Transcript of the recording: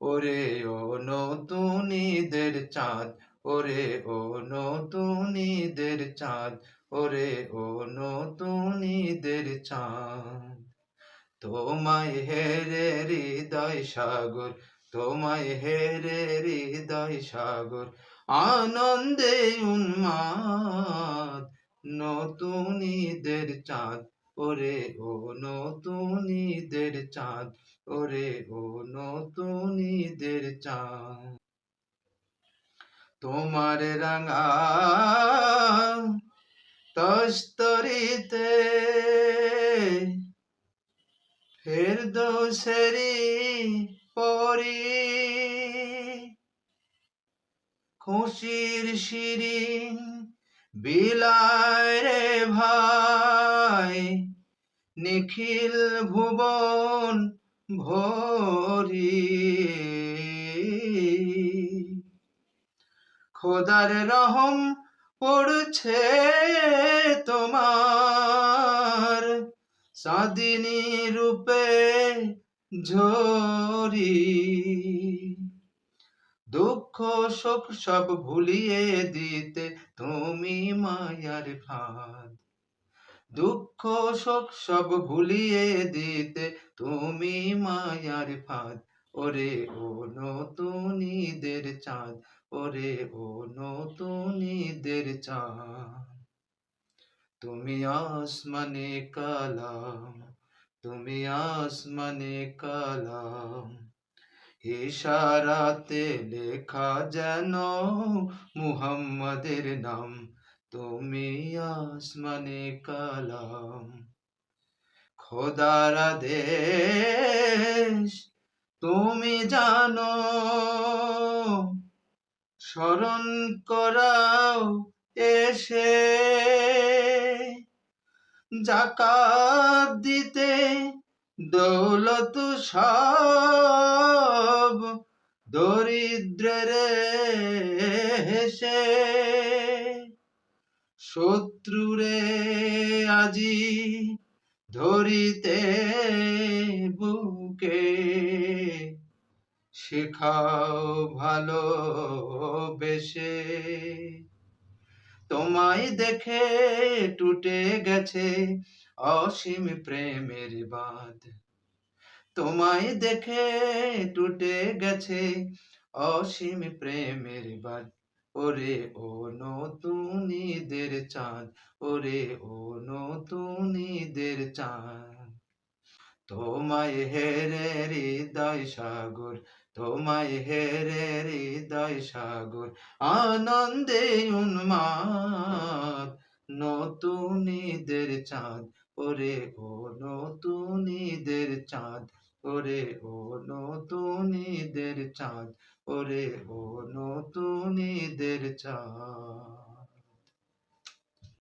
ওরে ও নতুন ঈদের চাঁদ, ওরে ও নতুন ঈদের চাঁদ, ওরে ও নতুন ঈদের চাঁদ। তোমায় হেরে হৃদয় সাগর, তোমায় হেরে হৃদয় সাগর, আনন্দে উন্মাদ, নতুন ঈদের চাঁদ ওরে ও নতুন ঈদের চাঁদ, ওরে ও নতুন ঈদের চাঁদ। তোমার রাঙা তস্তরিতে ফের দোসেরি পরি। খুশির শিরিন বিলায় রে ভাই নিখিল ভুবন ভরি। খোদার রহম পড়ছে তোমার, সাদিনী রূপে ঝরি। দুঃখ শোক সব ভুলিয়ে দিতে তুমি মায়ার ফাঁদ। দুঃখ শোক সব ভুলিয়ে দিতে তুমি মায়ার ফাঁদ। ওরে ও নতুন ঈদের চাঁদ, ওরে ও নতুন ঈদের চাঁদ। তুমি আসমানে কালাম, তুমি আসমানে কালাম। ইশারাতে লেখা যেন মুহাম্মাদের নাম তুমি আসমানে কালাম, খোদার দেশ তুমি জানো। স্মরণ করাও এসে, জাকাত দিতে দৌলত সব দরিদ্রের হেসে। শত্রুরে আজি ধরিতে বুকে। শেখাও ভালো বেশে। তোমায় দেখে টুটে গেছে অসীম প্রেমের বাঁধ। তোমায় দেখে টুটে গেছে অসীম প্রেমের বাঁধ। ওরে ও নতুন ঈদের চাঁদ, ওরে ও নতুন ঈদের চাঁদ। তোমায় হেরে হৃদয় সাগর, তোমায় হেরে হৃদয় সাগর, আনন্দে উন্মাদ। নতুন ঈদের চাঁদ, ওরে ও নতুন ঈদের চাঁদ ওরে ও নতুন ঈদের চাঁদ ওরে ও নতুন ঈদের চাঁদ।